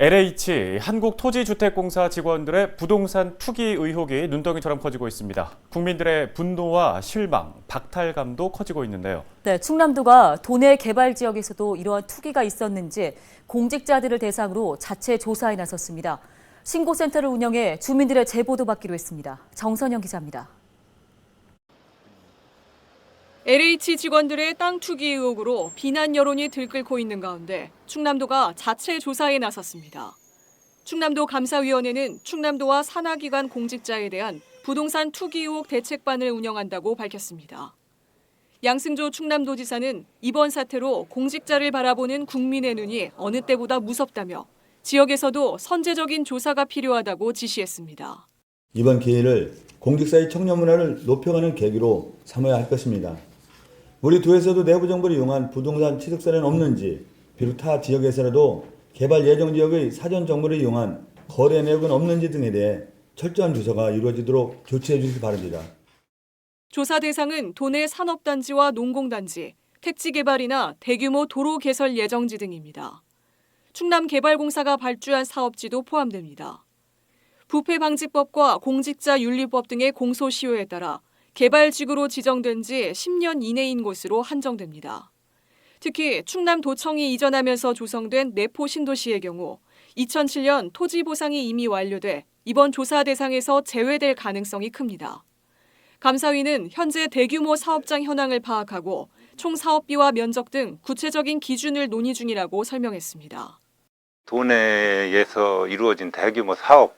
LH 한국토지주택공사 직원들의 부동산 투기 의혹이 눈덩이처럼 커지고 있습니다. 국민들의 분노와 실망, 박탈감도 커지고 있는데요. 네, 충남도가 도내 개발 지역에서도 이러한 투기가 있었는지 공직자들을 대상으로 자체 조사에 나섰습니다. 신고센터를 운영해 주민들의 제보도 받기로 했습니다. 정선영 기자입니다. LH 직원들의 땅 투기 의혹으로 비난 여론이 들끓고 있는 가운데 충남도가 자체 조사에 나섰습니다. 충남도 감사위원회는 충남도와 산하기관 공직자에 대한 부동산 투기 의혹 대책반을 운영한다고 밝혔습니다. 양승조 충남도지사는 이번 사태로 공직자를 바라보는 국민의 눈이 어느 때보다 무섭다며 지역에서도 선제적인 조사가 필요하다고 지시했습니다. 이번 기회를 공직사의 청년 문화를 높여가는 계기로 삼아야 할 것입니다. 우리 도에서도 내부 정보를 이용한 부동산 취득 사례는 없는지, 비록 타 지역에서라도 개발 예정 지역의 사전 정보를 이용한 거래 내역은 없는지 등에 대해 철저한 조사가 이루어지도록 조치해 주시기 바랍니다. 조사 대상은 도내 산업단지와 농공단지, 택지개발이나 대규모 도로 개설 예정지 등입니다. 충남개발공사가 발주한 사업지도 포함됩니다. 부패방지법과 공직자윤리법 등의 공소시효에 따라 개발지구로 지정된 지 10년 이내인 곳으로 한정됩니다. 특히 충남 도청이 이전하면서 조성된 내포 신도시의 경우 2007년 토지 보상이 이미 완료돼 이번 조사 대상에서 제외될 가능성이 큽니다. 감사위는 현재 대규모 사업장 현황을 파악하고 총 사업비와 면적 등 구체적인 기준을 논의 중이라고 설명했습니다. 도내에서 이루어진 대규모 사업,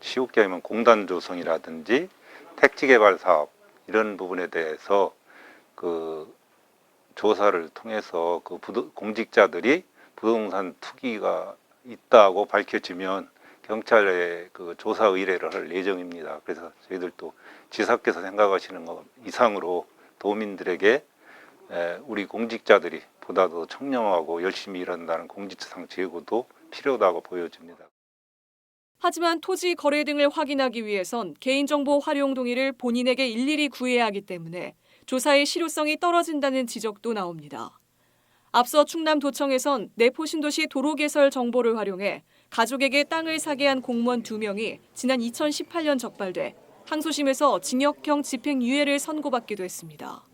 쉽게 하면 공단 조성이라든지 택지 개발 사업 이런 부분에 대해서 그 조사를 통해서 그 부도- 공직자들이 부동산 투기가 있다고 밝혀지면 경찰에 그 조사 의뢰를 할 예정입니다. 그래서 저희들도 지사께서 생각하시는 것 이상으로 도민들에게 에, 우리 공직자들이 보다 더 청렴하고 열심히 일한다는 공직상 제고도 필요하다고 보여집니다. 하지만 토지 거래 등을 확인하기 위해선 개인정보 활용 동의를 본인에게 일일이 구해야 하기 때문에 조사의 실효성이 떨어진다는 지적도 나옵니다. 앞서 충남도청에선 내포신도시 도로개설 정보를 활용해 가족에게 땅을 사게 한 공무원 2명이 지난 2018년 적발돼 항소심에서 징역형 집행유예를 선고받기도 했습니다.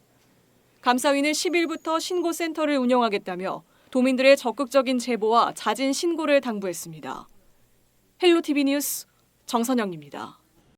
감사위는 10일부터 신고센터를 운영하겠다며 도민들의 적극적인 제보와 잦은 신고를 당부했습니다. 헬로티비 뉴스 정선영입니다.